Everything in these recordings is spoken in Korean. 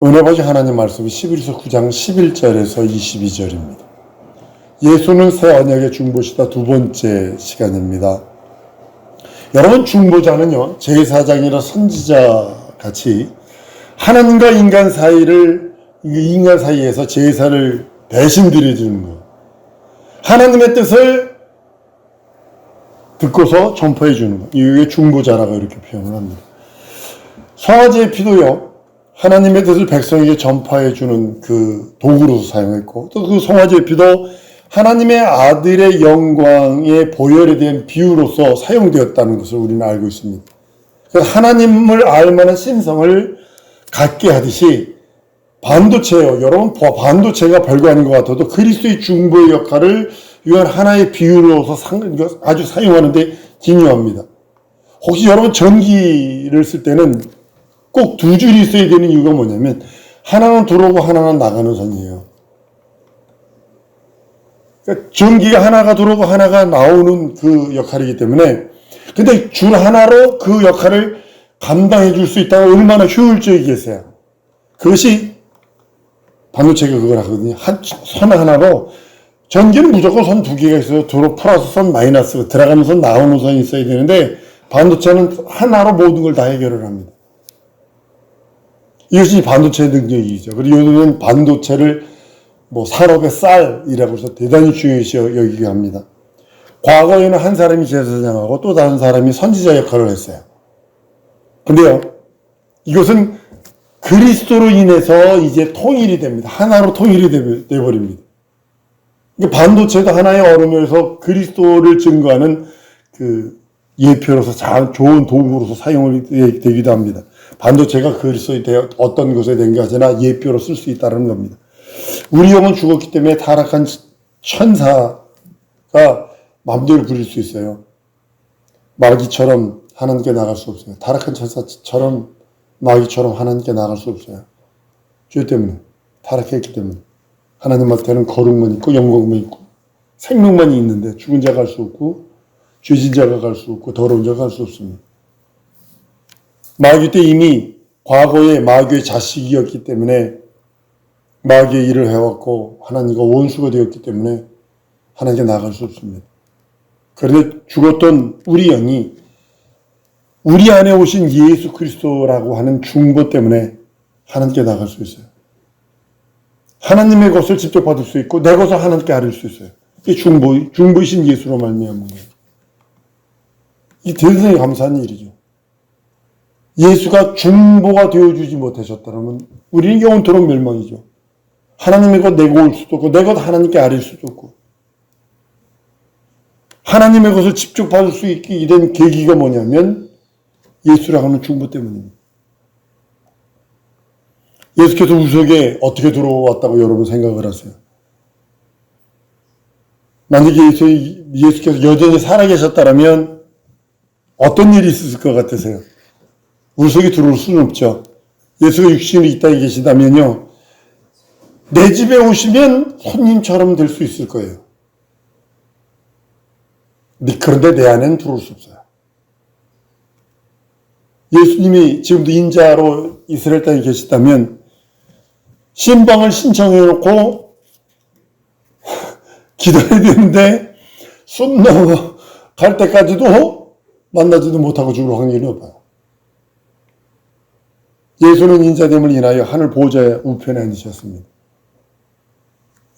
은혜버지 하나님 말씀이 11서 9장 11절에서 22절입니다. 예수는 새 언약의 중보시다 두 번째 시간입니다. 여러분 중보자는요 제사장이나 선지자 같이 하나님과 인간 사이를 이 인간 사이에서 제사를 대신 드려주는 것. 하나님의 뜻을 듣고서 전파해 주는 것. 이게 중보자라고 이렇게 표현을 합니다. 송아지의 피도요. 하나님의 뜻을 백성에게 전파해 주는 그 도구로서 사용했고 또 그 송아지의 피도 하나님의 아들의 영광의 보혈에 대한 비유로서 사용되었다는 것을 우리는 알고 있습니다. 하나님을 알만한 신성을 갖게 하듯이 반도체요. 여러분 반도체가 별거 아닌 것 같아도 그리스도의 중보의 역할을 위한 하나의 비유로서 상- 아주 사용하는데 기묘합니다. 혹시 여러분 전기를 쓸 때는 꼭 두 줄이 있어야 되는 이유가 뭐냐면 하나는 들어오고 하나는 나가는 선이에요. 그러니까 전기가 하나가 들어오고 하나가 나오는 그 역할이기 때문에 근데 줄 하나로 그 역할을 감당해 줄 수 있다면 얼마나 효율적이겠어요. 그것이 반도체가 그걸 하거든요. 한, 선 하나로 전기는 무조건 선 두 개가 있어요. 들어 플러스 선 마이너스 들어가는 선 나오는 선이 있어야 되는데 반도체는 하나로 모든 걸 다 해결을 합니다. 이것이 반도체 능력이죠. 그리고 요즘은 반도체를 뭐 산업의 쌀이라고 해서 대단히 중요시 여기게 합니다. 과거에는 한 사람이 제사장하고 또 다른 사람이 선지자 역할을 했어요. 근데요, 이것은 그리스도로 인해서 이제 통일이 됩니다. 하나로 통일이 되- 되버립니다. 반도체도 하나의 얼음에서 그리스도를 증거하는 그 예표로서 잘 좋은 도구로서 사용이 되- 되기도 합니다. 반도체가 그리스도에 대해 어떤 것에 된게 아니라 예표로 쓸 수 있다는 겁니다. 우리 영은 죽었기 때문에 타락한 천사가 마음대로 부릴 수 있어요. 마귀처럼 하나님께 나갈 수 없어요. 타락한 천사처럼 마귀처럼 하나님께 나갈 수 없어요. 죄 때문에 타락했기 때문에 하나님한테는 거룩만 있고 영광만 있고 생명만 있는데 죽은 자가 갈 수 없고 죄진 자가 갈 수 없고 더러운 자가 갈 수 없습니다. 마귀 때 이미 과거에 마귀의 자식이었기 때문에 마귀의 일을 해왔고 하나님과 원수가 되었기 때문에 하나님께 나갈 수 없습니다. 그런데 죽었던 우리 영이 우리 안에 오신 예수 그리스도라고 하는 중보 때문에 하나님께 나갈 수 있어요. 하나님의 것을 직접 받을 수 있고 내 것을 하나님께 아릴 수 있어요. 이게 중보, 중보이신 예수로 말미암은 거예요. 이 대단히 감사한 일이죠. 예수가 중보가 되어주지 못하셨다면 우리는 영원토록 멸망이죠. 하나님의 것 내고 올 수도 없고 내 것 하나님께 아릴 수도 없고 하나님의 것을 직접 받을 수 있게 된 계기가 뭐냐면 예수라고 하는 중보 때문입니다. 예수께서 우석에 어떻게 들어왔다고 여러분 생각을 하세요? 만약에 예수, 예수께서 여전히 살아계셨다면 어떤 일이 있었을 것 같으세요? 우석에 들어올 수는 없죠. 예수가 육신이 이 땅에 계시다면요. 내 집에 오시면 손님처럼 될 수 있을 거예요. 근데 그런데 내 안에는 들어올 수 없어요. 예수님이 지금도 인자로 이스라엘 땅에 계시다면 신방을 신청해 놓고 기다려야 되는데 숨 넘어갈 때까지도 만나지도 못하고 죽을 확률이 높아요. 예수는 인자됨을 인하여 하늘 보좌의 우편에 앉으셨습니다.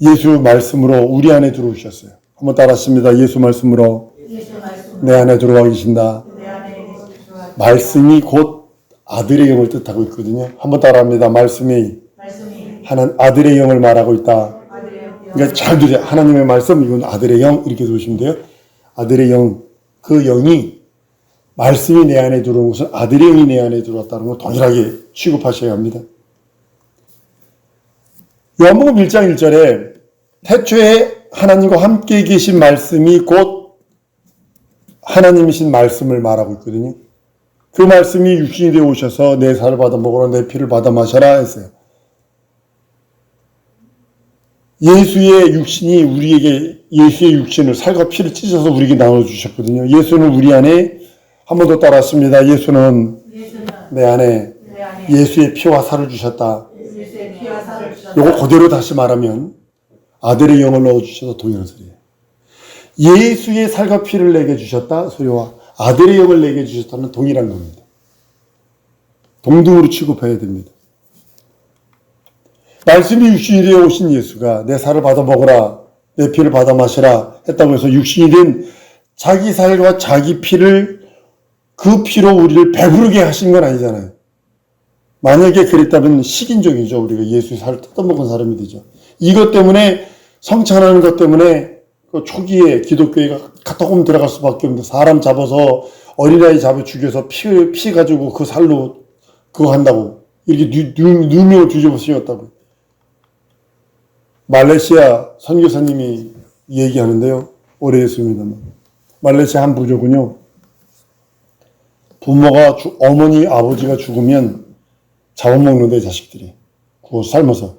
예수 말씀으로 우리 안에 들어오셨어요. 한번 따라하십니다. 예수 말씀으로 예수 말씀 내 안에 들어와 계신다. 말씀이 곧 아들의 영을 뜻하고 있거든요. 한번 따라합니다. 말씀이 말씀이 아들의 영을 말하고 있다. 그러니까 잘 들으세요. 하나님의 말씀, 이건 아들의 영, 이렇게 들으시면 돼요. 아들의 영, 그 영이 말씀이 내 안에 들어온 것은 아들의 영이 내 안에 들어왔다는 걸 동일하게 취급하셔야 합니다. 요한복음 1장 1절에 태초에 하나님과 함께 계신 말씀이 곧 하나님이신 말씀을 말하고 있거든요. 그 말씀이 육신이 되어 오셔서 내 살을 받아 먹으라 내 피를 받아 마셔라 했어요. 예수의 육신이 우리에게 예수의 육신을 살과 피를 찢어서 우리에게 나눠 주셨거든요. 예수는 우리 안에 한 번 더 따라했습니다. 예수는 내 안에 예수의 피와 살을 주셨다. 요거 그대로 다시 말하면 아들의 영을 넣어주셔서 동일한 소리예요. 예수의 살과 피를 내게 주셨다 소리와 아들의 영을 내게 주셨다는 동일한 겁니다. 동등으로 취급해야 됩니다. 말씀이 육신이 되어 오신 예수가 내 살을 받아 먹으라 내 피를 받아 마시라 했다고 해서 육신이 된 자기 살과 자기 피를 그 피로 우리를 배부르게 하신 건 아니잖아요. 만약에 그랬다면 식인종이죠. 우리가 예수의 살을 뜯어먹은 사람이 되죠. 이것 때문에 성찬하는 것 때문에 그 초기에 기독교회가 카타콤 들어갈 수밖에 없는데 사람 잡아서 어린아이 잡아 죽여서 피, 피 가지고 그 살로 그거 한다고 이렇게 누명을 뒤집어 씌웠다고 말레이시아 선교사님이 얘기하는데요. 오래됐습니다만 말레이시아 한 부족은요. 부모가 주- 어머니 아버지가 죽으면 잡아먹는데 자식들이 구워 삶아서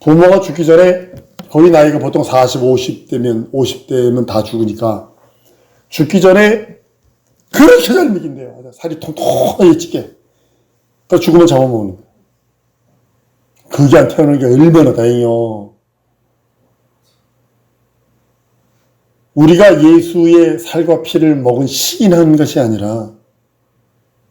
부모가 죽기 전에 거의 나이가 보통 40, 50대면 50대면 다 죽으니까 죽기 전에 그렇게 잘 먹인대요. 살이 통통하게 찌게. 그 죽으면 잡아먹는 거예요. 그게 안 태어나는 게 얼마나 다행이요. 우리가 예수의 살과 피를 먹은 시인한 것이 아니라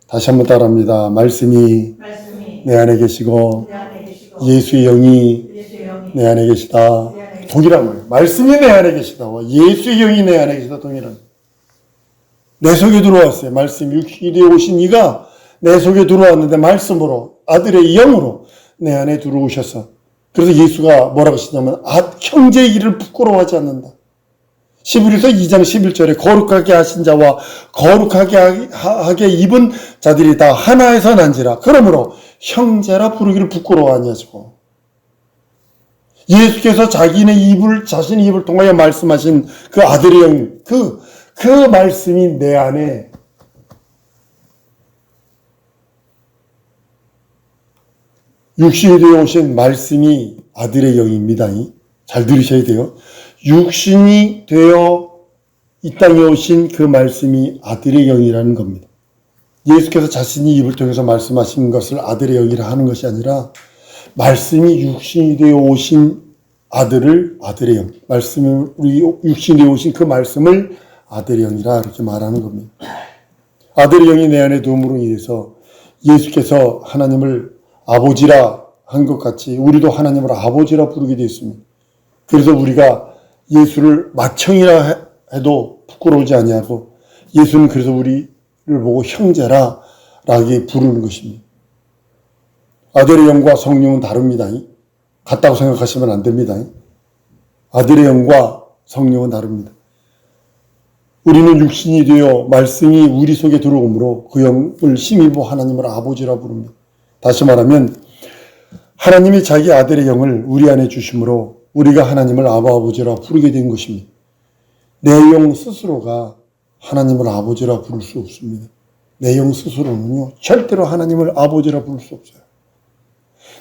다시 한번 따라합니다. 말씀이 말씀이 내 안에 계시고 내 안에 계시고 예수의 영이 예수의 영이 내 안에 계시다. 동일한 거예요. 말씀이 내 안에 계시다. 예수의 영이 내 안에 계시다. 동일한. 내 속에 들어왔어요. 말씀 육신이 오신 이가 내 속에 들어왔는데 말씀으로 아들의 영으로 내 안에 들어오셔서 그래서 예수가 뭐라고 하시냐면 아, 형제의 일을 부끄러워하지 않는다. 시브리서 2장 11절에 거룩하게 하신 자와 거룩하게 하- 하게 입은 자들이 다 하나에서 난지라. 그러므로 형제라 부르기를 부끄러워하니 하시고 예수께서 자기네 입을 자신의 입을 통하여 말씀하신 그 아들의 영, 그, 그 말씀이 내 안에 육신이 되어 오신 말씀이 아들의 영입니다. 잘 들으셔야 돼요. 육신이 되어 이 땅에 오신 그 말씀이 아들의 영이라는 겁니다. 예수께서 자신이 입을 통해서 말씀하신 것을 아들의 영이라 하는 것이 아니라 말씀이 육신이 되어 오신 아들을 아들의 영, 말씀을 우리 육신이 되어 오신 그 말씀을 아들의 영이라 이렇게 말하는 겁니다. 아들의 영이 내 안에 도움으로 인해서 예수께서 하나님을 아버지라 한 것 같이 우리도 하나님을 아버지라 부르게 되었습니다. 그래서 우리가 예수를 맏형이라 해도 부끄러우지 아니하고 예수는 그래서 우리를 보고 형제라 라게 부르는 것입니다. 아들의 영과 성령은 다릅니다. 같다고 생각하시면 안 됩니다. 아들의 영과 성령은 다릅니다. 우리는 육신이 되어 말씀이 우리 속에 들어오므로 그 영을 힘입어 하나님을 아버지라 부릅니다. 다시 말하면 하나님이 자기 아들의 영을 우리 안에 주심으로 우리가 하나님을 아버지라 부르게 된 것입니다. 내 영 스스로가 하나님을 아버지라 부를 수 없습니다. 내 영 스스로는요 절대로 하나님을 아버지라 부를 수 없어요.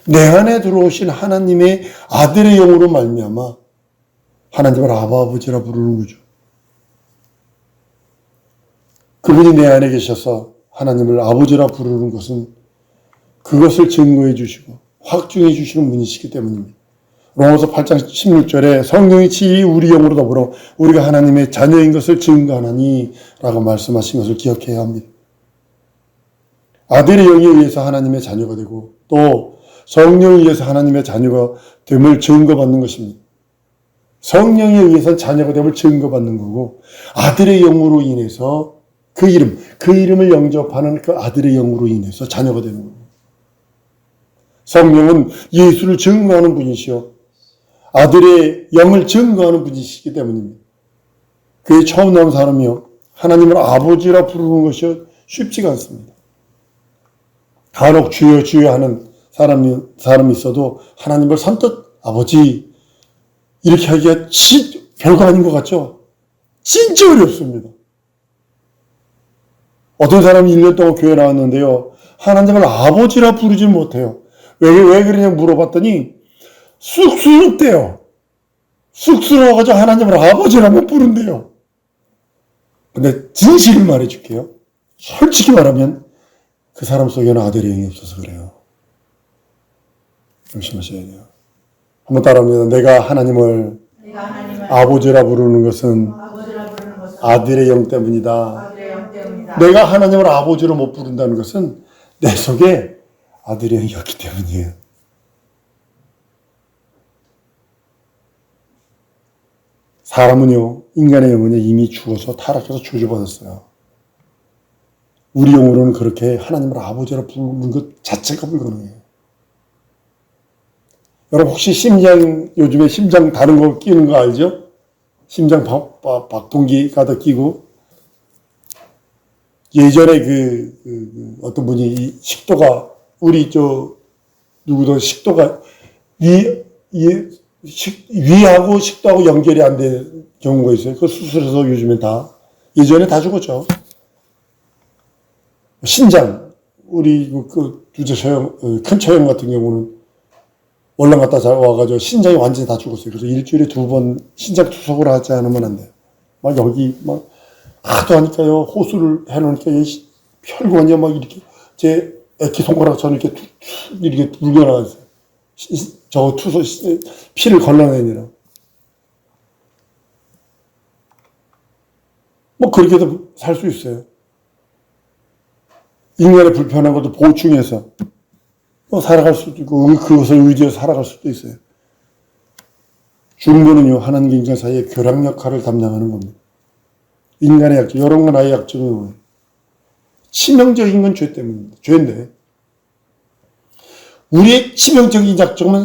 내 안에 들어오신 하나님의 아들의 영으로 말미암아 하나님을 아바 아버지라 부르는 거죠. 그분이 내 안에 계셔서 하나님을 아버지라 부르는 것은 그것을 증거해 주시고 확증해 주시는 분이시기 때문입니다. 로마서 8장 16절에 성령이 치 우리 영으로 더불어 우리가 하나님의 자녀인 것을 증거하나니 라고 말씀하신 것을 기억해야 합니다. 아들의 영에 의해서 하나님의 자녀가 되고 또 성령에 의해서 하나님의 자녀가 됨을 증거받는 것입니다. 성령에 의해서 자녀가 됨을 증거받는 거고 아들의 영으로 인해서 그 이름, 그 이름을 영접하는 그 아들의 영으로 인해서 자녀가 되는 겁니다. 성령은 예수를 증거하는 분이시요. 아들의 영을 증거하는 분이시기 때문입니다. 그에 처음 나온 사람이요. 하나님을 아버지라 부르는 것이 쉽지가 않습니다. 간혹 주여 주여 하는 사람이, 사람이 있어도 하나님을 선뜻 아버지 이렇게 하기가 치, 별거 아닌 것 같죠? 진짜 어렵습니다. 어떤 사람이 1년 동안 교회 나왔는데요. 하나님을 아버지라 부르지 못해요. 왜, 왜 그러냐 물어봤더니 쑥스럽대요. 쑥스러워가지고 하나님을 아버지라고 부른대요. 근데 진실을 말해줄게요. 솔직히 말하면 그 사람 속에는 아들의 영이 없어서 그래요. 명심하셔야 돼요. 한번 따라합니다. 내가 하나님을 내가 하나님을 아버지라 부르는 것은 아버지라 부르는 것은 아들의 영 때문이다. 아들의 영 때문이다. 내가 하나님을 아버지로 못 부른다는 것은 내 속에 아들의 영이 없기 때문이에요. 사람은요, 인간의 영은요, 이미 죽어서 타락해서 저주받았어요. 우리 영으로는 그렇게 하나님을 아버지라 부르는 것 자체가 불가능해요. 여러분, 혹시 심장, 요즘에 심장 다른 거 끼는 거 알죠? 심장 박, 박, 박동기 가다 끼고, 예전에 그, 그, 그 어떤 분이 이 식도가 우리 저 누구도 식도가 위, 이, 식, 위하고 식도하고 연결이 안된 경우가 있어요. 그 수술해서 요즘에 다 예전에 다 죽었죠. 신장 우리 그, 그 두째 처형 어, 큰 처형 같은 경우는 월남 갔다 잘 와가지고 신장이 완전히 다 죽었어요. 그래서 일주일에 두 번 신장 투석을 하지 않으면 안 돼요. 막 여기 막 하도 하니까요. 호수를 해놓으니까 이 혈관이 막 이렇게 제 애기 손가락 처럼 이렇게 툭, 툭 이렇게 물겨 나갔어요. 저 투소 시- 피를 걸러내느라. 뭐 그렇게도 살 수 있어요. 인간의 불편한 것도 보충해서 뭐 살아갈 수도 있고 의- 그것을 의지해서 살아갈 수도 있어요. 중보는요 하나님과 인간 사이의 교량 역할을 담당하는 겁니다. 인간의 약점, 여러 건 아예 약점이 뭐예요? 치명적인 건 죄 때문입니다. 죄인데. 우리의 치명적인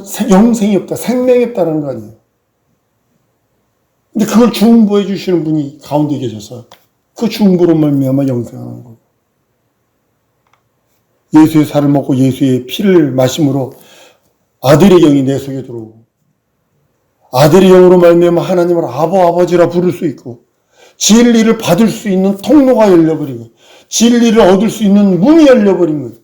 생- 영생이 없다, 생명이 없다는 거 아니에요. 근데 그걸 중보해 주시는 분이 가운데 계셔서 그 중보로 말미암아 영생하는 거고. 예수의 살을 먹고 예수의 피를 마심으로 아들의 영이 내 속에 들어오고 아들의 영으로 말미암아 하나님을 아버 아버지라 부를 수 있고 진리를 받을 수 있는 통로가 거예요. 진리를 얻을 수 있는 문이 열려버린 거예요.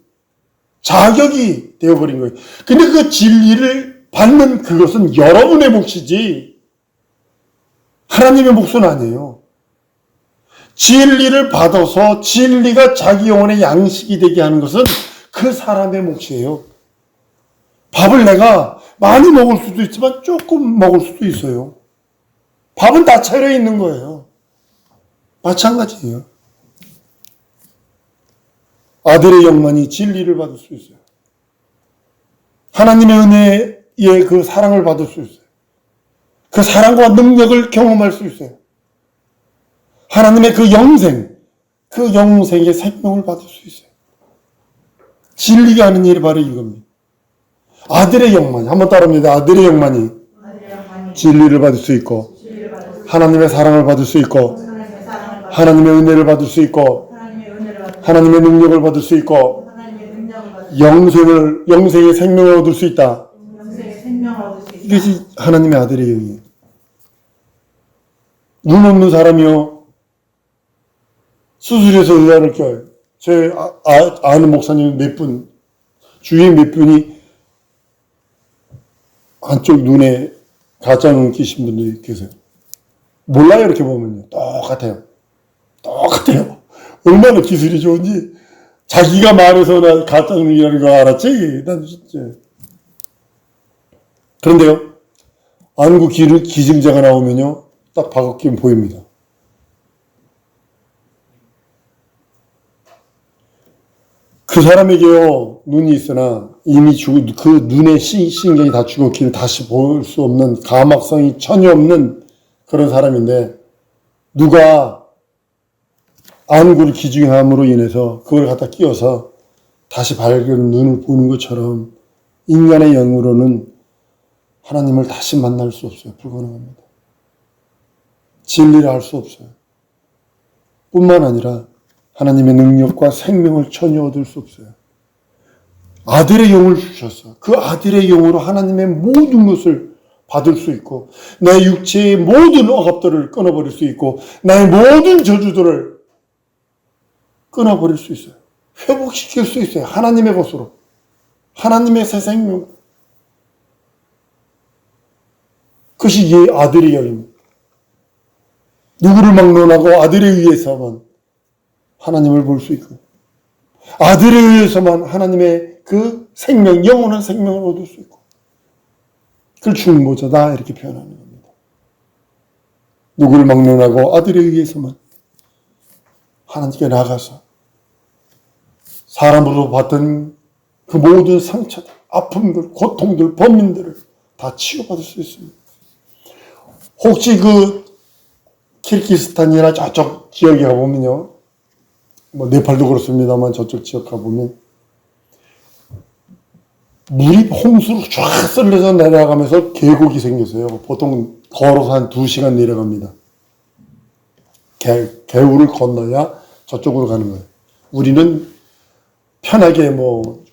자격이 되어버린 거예요. 근데 그 진리를 받는 그것은 여러분의 몫이지 하나님의 몫은 아니에요. 진리를 받아서 진리가 자기 영혼의 양식이 되게 하는 것은 그 사람의 몫이에요. 밥을 내가 많이 먹을 수도 있지만 조금 먹을 수도 있어요. 밥은 다 차려 있는 거예요. 마찬가지예요. 아들의 영만이 진리를 받을 수 있어요. 하나님의 은혜의 그 사랑을 받을 수 있어요. 그 사랑과 능력을 경험할 수 있어요. 하나님의 그 영생, 그 영생의 생명을 받을 수 있어요. 진리가 하는 일이 바로 이겁니다. 아들의 영만이, 한번 따라합니다. 아들의 영만이 진리를 받을 수 있고, 하나님의 사랑을 받을 수 있고, 하나님의 은혜를 받을 수 있고, 하나님의 능력을 받을 수 있고, 영생을, 영생의 생명을 얻을 수 있다. 이것이 하나님의 아들의 영이에요. 눈 없는 사람이요. 수술해서 의아를 껴요. 제 아, 아, 아는 목사님 몇 분, 주위에 몇 분이 한쪽 눈에 가짜 눈 끼신 분들이 계세요. 몰라요, 이렇게 보면요. 똑같아요. 똑같아요. 얼마나 기술이 좋은지. 자기가 말해서 나 가짜 눈이라는 거 알았지? 난 진짜. 그런데요, 안구 기, 기증자가 나오면요, 딱 바뀌면 보입니다. 그 사람에게요, 눈이 있으나 이미 죽, 그 눈의 신, 신경이 다 죽었기를 다시 볼 수 없는 가막성이 전혀 없는 그런 사람인데, 누가 안구를 기증함으로 인해서 그걸 갖다 끼워서 다시 밝은 눈을 보는 것처럼 인간의 영으로는 하나님을 다시 만날 수 없어요. 불가능합니다. 진리를 알 수 없어요. 뿐만 아니라 하나님의 능력과 생명을 전혀 얻을 수 없어요. 아들의 영을 주셔서 그 아들의 영으로 하나님의 모든 것을 받을 수 있고 내 육체의 모든 억압들을 끊어버릴 수 있고 나의 모든 저주들을 끊어버릴 수 있어요. 회복시킬 수 있어요. 하나님의 것으로. 하나님의 새 생명. 그것이 이 아들의 영입니다. 누구를 막론하고 아들에 의해서만 하나님을 볼 수 있고, 아들에 의해서만 하나님의 그 생명, 영원한 생명을 얻을 수 있고, 그걸 중보자다 이렇게 표현하는 겁니다. 누구를 막론하고 아들에 의해서만 하나님께 나가서 사람으로 받던 그 모든 상처들, 아픔들, 고통들, 범인들을 다 치유받을 수 있습니다. 혹시 그 키르기스탄이나 저쪽 지역에 가보면요. 뭐 네팔도 그렇습니다만 저쪽 지역 가보면 물이 홍수로 쫙 썰려서 내려가면서 계곡이 생겼어요. 보통 걸어서 한두 시간 내려갑니다. 개, 개울을 건너야 저쪽으로 가는 거예요. 우리는 편하게 뭐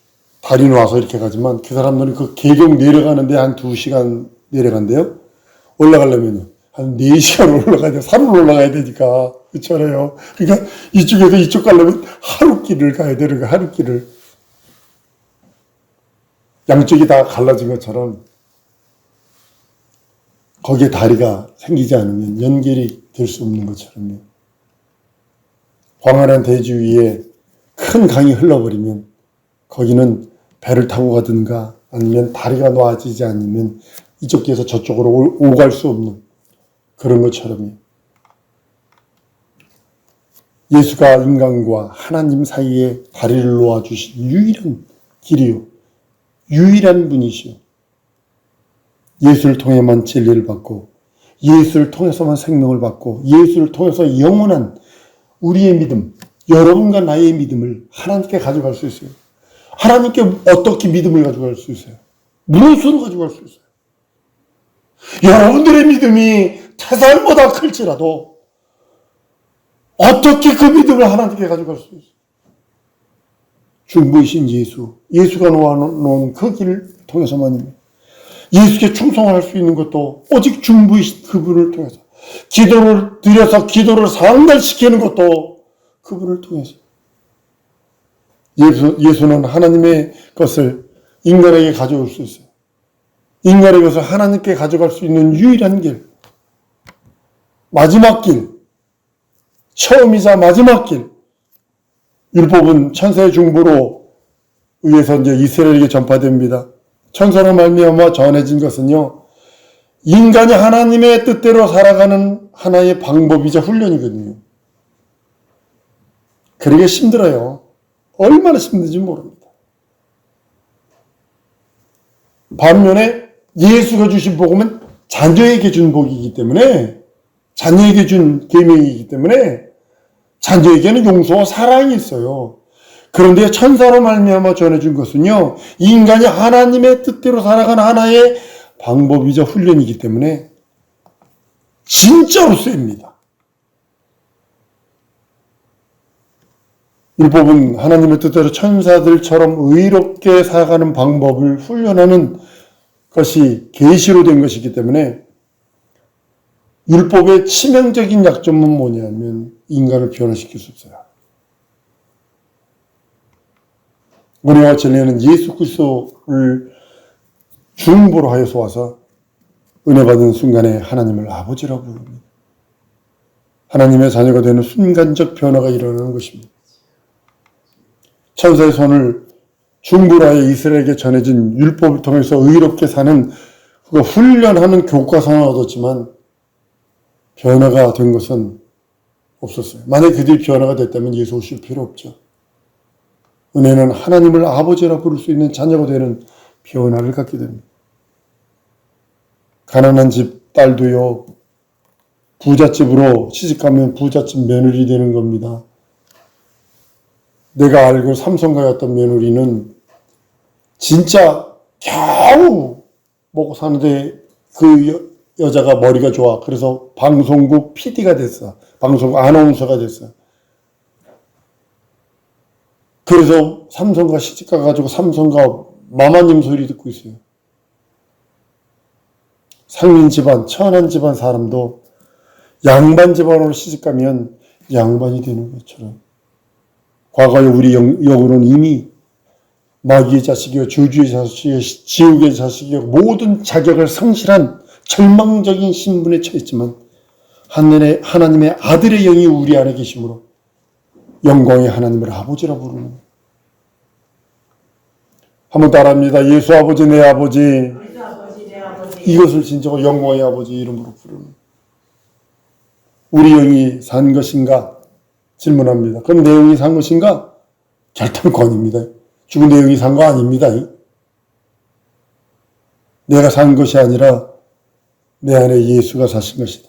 다리 놓아서 이렇게 가지만 그 사람들은 그 계곡 내려가는데 한 두 시간 내려간대요. 올라가려면 한 네 시간 올라가야 돼. 산을 올라가야 되니까. 그렇잖아요. 그러니까 이쪽에서 이쪽 가려면 하루 길을 가야 되는 거 하루 길을. 양쪽이 다 갈라진 것처럼 거기에 다리가 생기지 않으면 연결이 될 수 없는 것처럼요. 광활한 대지 위에 큰 강이 흘러버리면 거기는 배를 타고 가든가 아니면 다리가 놓아지지 않으면 이쪽 길에서 저쪽으로 오- 오갈 수 없는 그런 것처럼요. 예수가 인간과 하나님 사이에 다리를 놓아주신 유일한 길이요. 유일한 분이시요. 예수를 통해만 진리를 받고 예수를 통해서만 생명을 받고 예수를 통해서 영원한 우리의 믿음, 여러분과 나의 믿음을 하나님께 가져갈 수 있어요. 하나님께 어떻게 믿음을 가져갈 수 있어요? 무엇으로 가져갈 수 있어요? 여러분들의 믿음이 태산보다 클지라도 어떻게 그 믿음을 하나님께 가져갈 수 있어요? 중보이신 예수, 예수가 놓아놓은 그 길을 통해서만입니다. 예수께 충성할 수 있는 것도 오직 중부이신 그분을 통해서 기도를 드려서 기도를 상달시키는 것도 그분을 통해서 예수, 예수는 하나님의 것을 인간에게 가져올 수 있어요. 인간의 것을 하나님께 가져갈 수 있는 유일한 길. 마지막 길. 처음이자 마지막 길. 율법은 천사의 중보로 의해서 이제 이스라엘에게 전파됩니다. 천사로 말미암아 전해진 것은요. 인간이 하나님의 뜻대로 살아가는 하나의 방법이자 훈련이거든요. 그러게 힘들어요. 얼마나 힘든지 모릅니다. 반면에 예수가 주신 복음은 자녀에게 준 복이기 때문에 자녀에게 준 계명이기 때문에 자녀에게는 용서와 사랑이 있어요. 그런데 천사로 말미암아 전해준 것은요 인간이 하나님의 뜻대로 살아가는 하나의 방법이자 훈련이기 때문에 진짜로 셉니다. 율법은 하나님의 뜻대로 천사들처럼 의롭게 살아가는 방법을 훈련하는 것이 계시로 된 것이기 때문에 율법의 치명적인 약점은 뭐냐면 인간을 변화시킬 수 없어요. 우리와 진리는 예수 그리스도를 중보로 하여서 와서 은혜 받은 순간에 하나님을 아버지라고 부릅니다. 하나님의 자녀가 되는 순간적 변화가 일어나는 것입니다. 천사의 손을 하여 이스라엘에게 전해진 율법을 통해서 의롭게 사는 그 훈련하는 교과서는 얻었지만 변화가 된 것은 없었어요. 만약 그들이 변화가 됐다면 예수 오실 필요 없죠. 은혜는 하나님을 아버지라 부를 수 있는 자녀가 되는 변화를 갖게 됩니다. 가난한 집 딸도요, 부잣집으로 시집가면 부잣집 며느리 되는 겁니다. 내가 알고 삼성가였던 며느리는 진짜 겨우 먹고 사는데 그 여, 여자가 머리가 좋아. 그래서 방송국 PD가 됐어. 방송국 아나운서가 됐어. 그래서 삼성가 시집 가 가지고 삼성가 마마님 소리 듣고 있어요. 상민 집안, 천한 집안 사람도 양반 집안으로 시집 가면 양반이 되는 것처럼 과거에 우리 영, 역으로는 이미 마귀의 자식이요, 저주의 자식이요, 지옥의 자식이요, 모든 자격을 성실한 절망적인 신분에 처했지만 하늘의 하나님의 아들의 영이 우리 안에 계심으로 영광의 하나님을 아버지라 부르는. 한번 따라합니다. 예수 아버지 내 아버지 이것을 진정으로 영광의 아버지 이름으로 부르는 우리 영이 산 것인가 질문합니다. 그럼 내 영이 산 것인가? 결단권입니다. 죽은 내 영이 산 거 아닙니다. 내가 산 것이 아니라 내 안에 예수가 사신 것이다.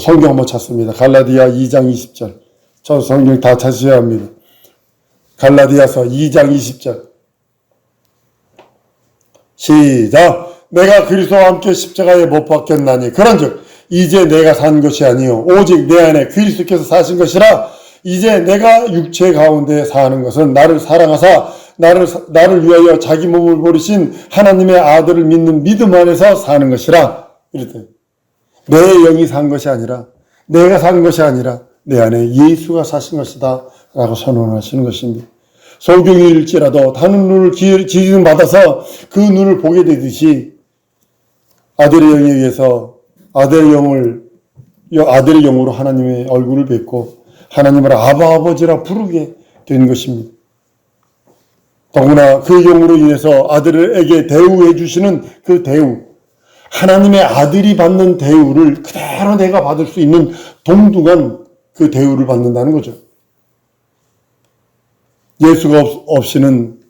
성경 한번 찾습니다. 갈라디아 2장 20절. 저 성경 다 찾으셔야 합니다. 갈라디아서 2장 20절. 시작. 내가 그리스도와 함께 십자가에 못 박혔나니 그런즉 이제 내가 산 것이 아니요 오직 내 안에 그리스도께서 사신 것이라 이제 내가 육체 가운데 사는 것은 나를 사랑하사 나를 나를 위하여 자기 몸을 버리신 하나님의 아들을 믿는 믿음 안에서 사는 것이라 이랬대. 내 영이 산 것이 아니라 내가 산 것이 아니라 내 안에 예수가 사신 것이다 라고 선언하시는 것입니다. 소경일지라도 다른 눈을 기- 지진 받아서 그 눈을 보게 되듯이 아들의 영에 의해서 아들의 영을 아들의 영으로 하나님의 얼굴을 뵙고 하나님을 아바 아버지라 부르게 된 것입니다. 더구나 그 영으로 인해서 아들에게 대우해 주시는 그 대우, 하나님의 아들이 받는 대우를 그대로 내가 받을 수 있는 동등한 그 대우를 받는다는 거죠. 예수가 없, 없이는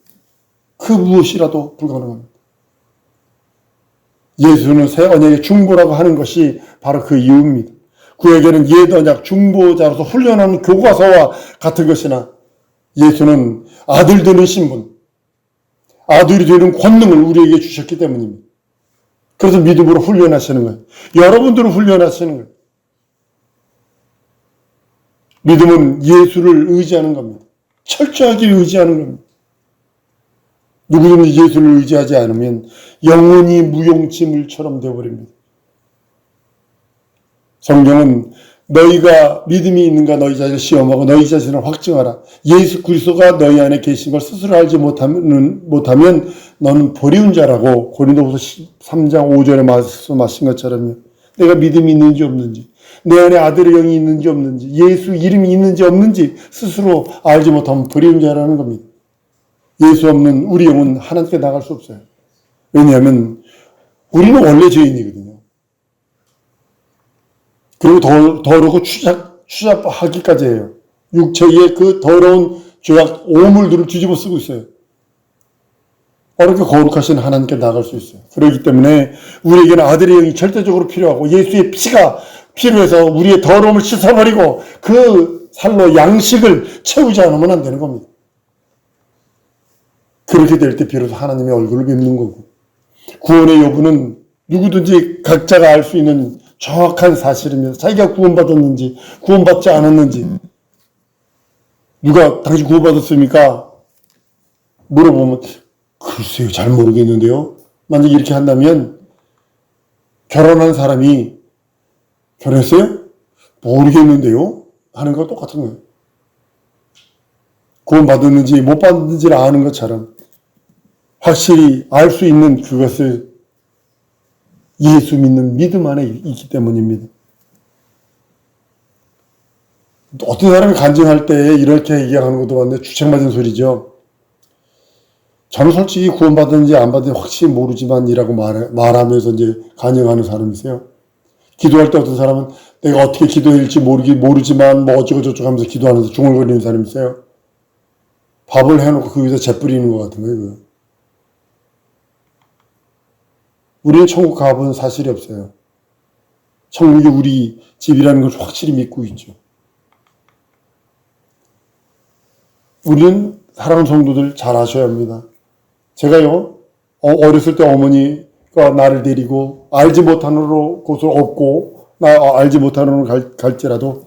그 무엇이라도 불가능합니다. 예수는 새 언약의 중보라고 하는 것이 바로 그 이유입니다. 그에게는 옛 언약 중보자로서 훈련하는 교과서와 같은 것이나 예수는 아들 되는 신분, 아들이 되는 권능을 우리에게 주셨기 때문입니다. 그래서 믿음으로 훈련하시는 거예요. 여러분들을 훈련하시는 거예요. 믿음은 예수를 의지하는 겁니다. 철저하게 의지하는 겁니다. 누구든지 예수를 의지하지 않으면 영원히 무용지물처럼 되어버립니다. 성경은 너희가 믿음이 있는가 너희 자신을 시험하고 너희 자신을 확증하라. 예수 그리스도가 너희 안에 계신 걸 스스로 알지 못하면, 못하면 너는 버리운 자라고 고린도후서 3장 5절에 말씀하신 것처럼요. 내가 믿음이 있는지 없는지 내 안에 아들의 영이 있는지 없는지 예수 이름이 있는지 없는지 스스로 알지 못하면 버리운 자라는 겁니다. 예수 없는 우리 영은 하나님께 나갈 수 없어요. 왜냐하면 우리는 원래 죄인이거든요. 그리고 더, 더러고 추잡, 추잡하기까지 해요. 육체의 그 더러운 죄악 오물들을 뒤집어 쓰고 있어요. 어렵게 거룩하신 하나님께 나갈 수 있어요. 그렇기 때문에 우리에게는 아들의 영이 절대적으로 필요하고 예수의 피가 필요해서 우리의 더러움을 씻어버리고 그 살로 양식을 채우지 않으면 안 되는 겁니다. 그렇게 될 때 비로소 하나님의 얼굴을 뵙는 거고 구원의 여부는 누구든지 각자가 알 수 있는 정확한 사실입니다. 자기가 구원받았는지 구원받지 않았는지 누가 당신 구원받았습니까? 물어보면 글쎄요 잘 모르겠는데요. 만약 이렇게 한다면 결혼한 사람이 결혼했어요? 모르겠는데요. 하는 거 똑같은 거예요. 구원 받았는지 못 받았는지를 아는 것처럼 확실히 알 수 있는 그것을 예수 믿는 믿음 안에 있기 때문입니다. 어떤 사람이 간증할 때 이렇게 얘기하는 것도 봤는데 주책맞은 소리죠. 저는 솔직히 구원받았는지 안 받았는지 확실히 모르지만 이라고 말, 말하면서 이제 간증하는 사람이세요. 기도할 때 어떤 사람은 내가 어떻게 기도해야 할지 모르기, 모르지만 뭐 어쩌고저쩌고 하면서 기도하면서 중얼거리는 사람이세요. 밥을 해놓고 그 위에서 재 뿌리는 것 같은 거예요. 우리는 천국 가본 사실이 없어요. 천국이 우리 집이라는 걸 확실히 믿고 있죠. 우리는 사랑하는 성도들 잘 아셔야 합니다. 제가요, 어, 어렸을 때 어머니가 나를 데리고 알지 못하는 곳을 없고, 나 어, 알지 못하는 갈, 갈지라도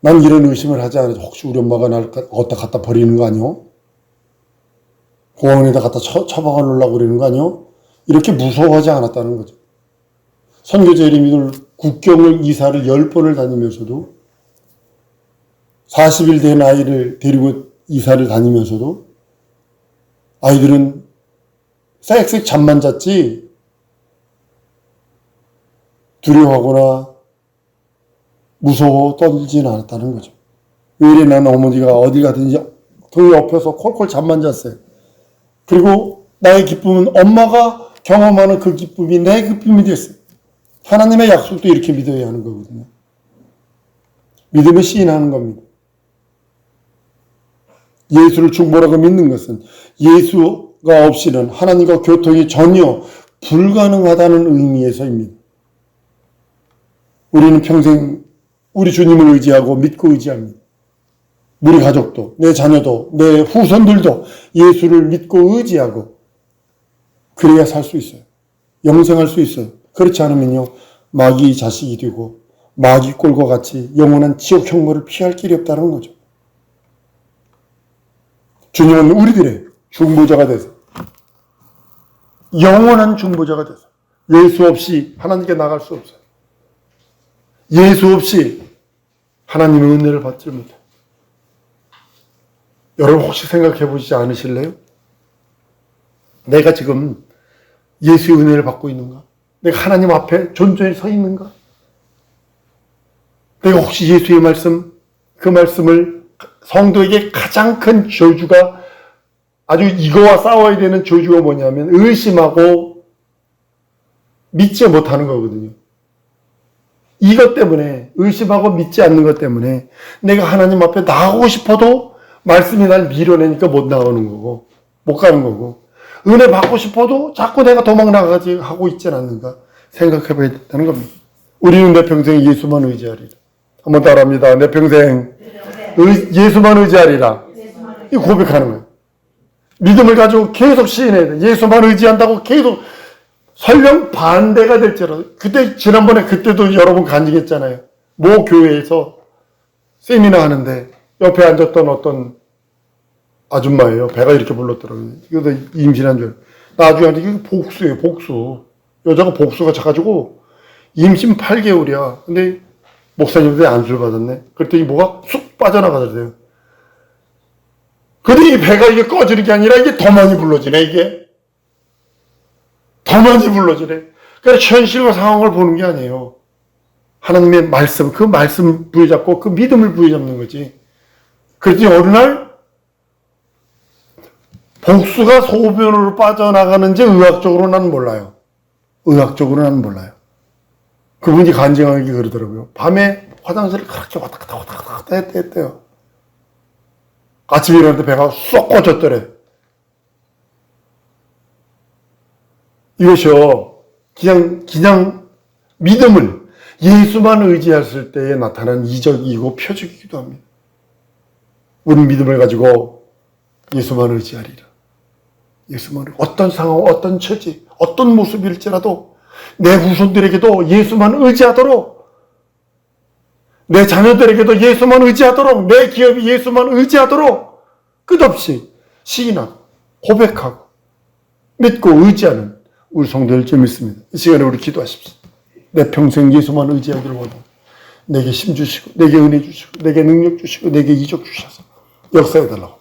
난 이런 의심을 하지 않아요. 혹시 우리 엄마가 가- 어디다 갖다 버리는 거 아니요? 공항에다 갖다 처, 처박아 놓으려고 그러는 거 아니요? 이렇게 무서워하지 않았다는 거죠. 선교제 이름이들 국경을 이사를 10번을 다니면서도 40일 된 아이를 데리고 이사를 다니면서도 아이들은 쌕쌕 잠만 잤지 두려워하거나 무서워 떨진 않았다는 거죠. 왜 이래 나는 어머니가 어디 가든지 그 옆에서 콜콜 잠만 잤어요. 그리고 나의 기쁨은 엄마가 경험하는 그 기쁨이 내 기쁨이 됐어요. 하나님의 약속도 이렇게 믿어야 하는 거거든요. 믿음을 시인하는 겁니다. 예수를 중보라고 믿는 것은 예수가 없이는 하나님과 교통이 전혀 불가능하다는 의미에서입니다. 우리는 평생 우리 주님을 의지하고 믿고 의지합니다. 우리 가족도, 내 자녀도, 내 후손들도 예수를 믿고 의지하고 그래야 살 수 있어요. 영생할 수 있어요. 그렇지 않으면요, 마귀 자식이 되고 마귀 꼴과 같이 영원한 지옥 형벌을 피할 길이 없다는 거죠. 주님은 우리들의 중보자가 돼서 영원한 중보자가 돼서 예수 없이 하나님께 나갈 수 없어요. 예수 없이 하나님의 은혜를 받지 못해. 여러분 혹시 생각해 보시지 않으실래요? 내가 지금 예수의 은혜를 받고 있는가? 내가 하나님 앞에 존전히 서 있는가? 내가 혹시 예수의 말씀, 그 말씀을 성도에게 가장 큰 저주가 아주 이거와 싸워야 되는 저주가 뭐냐면 의심하고 믿지 못하는 거거든요. 이것 때문에 의심하고 믿지 않는 것 때문에 내가 하나님 앞에 나가고 싶어도 말씀이 날 밀어내니까 못 나가는 거고 못 가는 거고 은혜 받고 싶어도 자꾸 내가 도망 나가지 하고 있지 않는가 생각해 봐야 된다는 겁니다. 우리는 내 평생 예수만 의지하리라. 한번 따라합니다. 내 평생 의- 예수만 의지하리라. 이 고백하는 거예요. 믿음을 가지고 계속 시인해야 돼. 예수만 의지한다고 계속 설령 반대가 될지라도 그때 지난번에 그때도 여러분 간증했잖아요. 모 교회에서 세미나 하는데 옆에 앉았던 어떤 아줌마예요. 배가 이렇게 불렀더라고요. 그래서 임신한 줄. 나중에 이게 복수예요. 복수. 여자가 복수가 차가지고 임신 8개월이야. 근데 목사님한테 안수를 받았네. 그랬더니 뭐가 쑥 빠져나가더래요. 이 배가 이게 꺼지는 게 아니라 이게 더 많이 불러지네, 이게. 더 많이 불러지네. 그러니까 현실과 상황을 보는 게 아니에요. 하나님의 말씀, 그 말씀 부여잡고 그 믿음을 부여잡는 거지. 그랬더니 어느 날 복수가 소변으로 빠져나가는지 의학적으로 는 몰라요. 의학적으로 는 몰라요. 그분이 간증하기 그러더라고요. 밤에 화장실을 그렇게 왔다 갔다 왔다 갔다 했대, 했대요. 아침에 일어났는데 배가 쏙 꺼졌더래. 이것이요, 그냥, 그냥 믿음을 예수만 의지했을 때에 나타난 이적이고 표적이기도 합니다. 우리 믿음을 가지고 예수만 의지하리라. 예수만, 어떤 상황, 어떤 처지, 어떤 모습일지라도 내 후손들에게도 예수만 의지하도록 내 자녀들에게도 예수만 의지하도록 내 기업이 예수만 의지하도록 끝없이 시인하고 고백하고 믿고 의지하는 우리 성도들 좀 있습니다. 이 시간에 우리 기도하십시오. 내 평생 예수만 의지하기를 원합니다. 내게 힘 주시고 내게 은혜 주시고 내게 능력 주시고 내게 이적 주셔서 역사해 달라고